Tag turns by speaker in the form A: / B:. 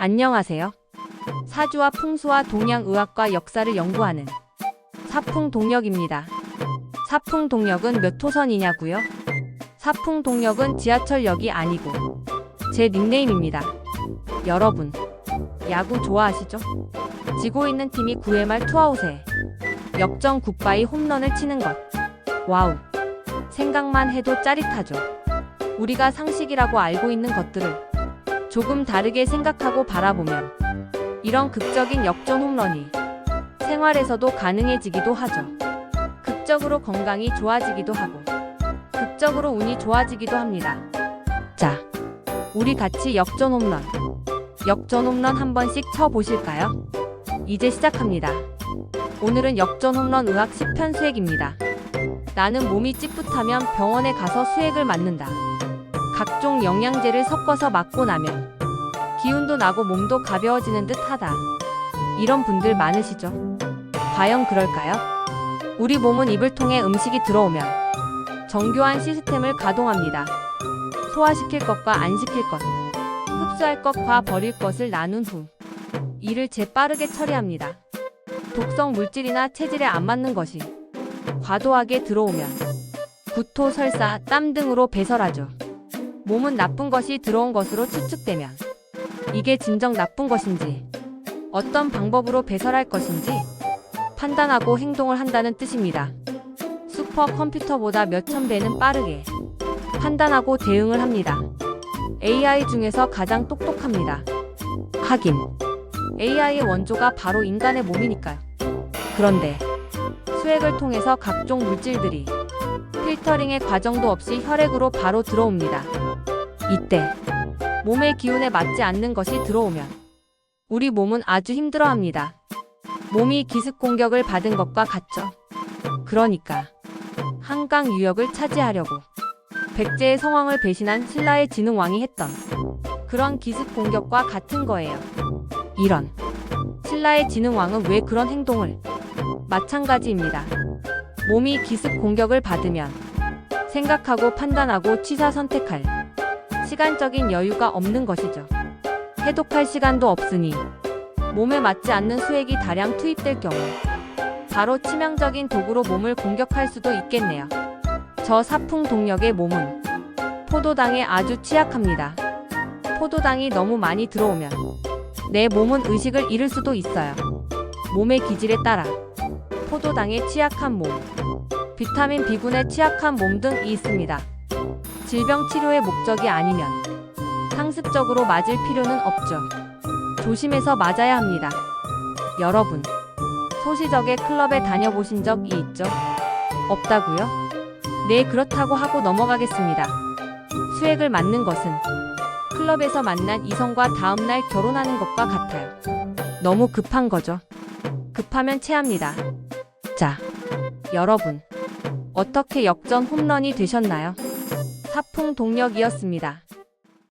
A: 안녕하세요. 사주와 풍수와 동양의학과 역사를 연구하는 사풍동력입니다. 사풍동력은 몇 호선이냐고요? 사풍동력은 지하철역이 아니고 제 닉네임입니다. 여러분, 야구 좋아하시죠? 지고 있는 팀이 9회 말 투아웃에 역전 굿바이 홈런을 치는 것. 와우. 생각만 해도 짜릿하죠. 우리가 상식이라고 알고 있는 것들을 조금 다르게 생각하고 바라보면 이런 극적인 역전 홈런이 생활에서도 가능해지기도 하죠. 극적으로 건강이 좋아지기도 하고 극적으로 운이 좋아지기도 합니다. 자, 우리 같이 역전 홈런, 역전 홈런 한 번씩 쳐 보실까요? 이제 시작합니다. 오늘은 역전 홈런 의학 10편 수액입니다. 나는 몸이 찌뿌하면 병원에 가서 수액을 맞는다. 각종 영양제를 섞어서 맞고 나면 기운도 나고 몸도 가벼워지는 듯 하다. 이런 분들 많으시죠? 과연 그럴까요? 우리 몸은 입을 통해 음식이 들어오면 정교한 시스템을 가동합니다. 소화시킬 것과 안 시킬 것, 흡수할 것과 버릴 것을 나눈 후 이를 재빠르게 처리합니다. 독성 물질이나 체질에 안 맞는 것이 과도하게 들어오면 구토, 설사, 땀 등으로 배설하죠. 몸은 나쁜 것이 들어온 것으로 추측되면 이게 진정 나쁜 것인지 어떤 방법으로 배설할 것인지 판단하고 행동을 한다는 뜻입니다. 슈퍼 컴퓨터보다 몇천 배는 빠르게 판단하고 대응을 합니다. AI 중에서 가장 똑똑합니다. 하긴 AI의 원조가 바로 인간의 몸이니까요. 그런데 수액을 통해서 각종 물질들이 필터링의 과정도 없이 혈액으로 바로 들어옵니다. 이때 몸의 기운에 맞지 않는 것이 들어오면 우리 몸은 아주 힘들어합니다. 몸이 기습 공격을 받은 것과 같죠. 그러니까 한강 유역을 차지하려고 백제의 성왕을 배신한 신라의 진흥왕이 했던 그런 기습 공격과 같은 거예요. 이런 신라의 진흥왕은 왜 그런 행동을 마찬가지입니다. 몸이 기습 공격을 받으면 생각하고 판단하고 취사 선택할 시간적인 여유가 없는 것이죠. 해독할 시간도 없으니 몸에 맞지 않는 수액이 다량 투입될 경우 바로 치명적인 독으로 몸을 공격할 수도 있겠네요. 저 사풍 동력의 몸은 포도당에 아주 취약합니다. 포도당이 너무 많이 들어오면 내 몸은 의식을 잃을 수도 있어요. 몸의 기질에 따라 포도당에 취약한 몸, 비타민 B군에 취약한 몸 등이 있습니다. 질병 치료의 목적이 아니면 상습적으로 맞을 필요는 없죠. 조심해서 맞아야 합니다. 여러분, 소시적에 클럽에 다녀보신 적이 있죠? 없다고요? 네, 그렇다고 하고 넘어가겠습니다. 수액을 맞는 것은 클럽에서 만난 이성과 다음날 결혼하는 것과 같아요. 너무 급한 거죠. 급하면 체합니다. 자, 여러분, 어떻게 역전 홈런이 되셨나요? 사풍 동력이었습니다.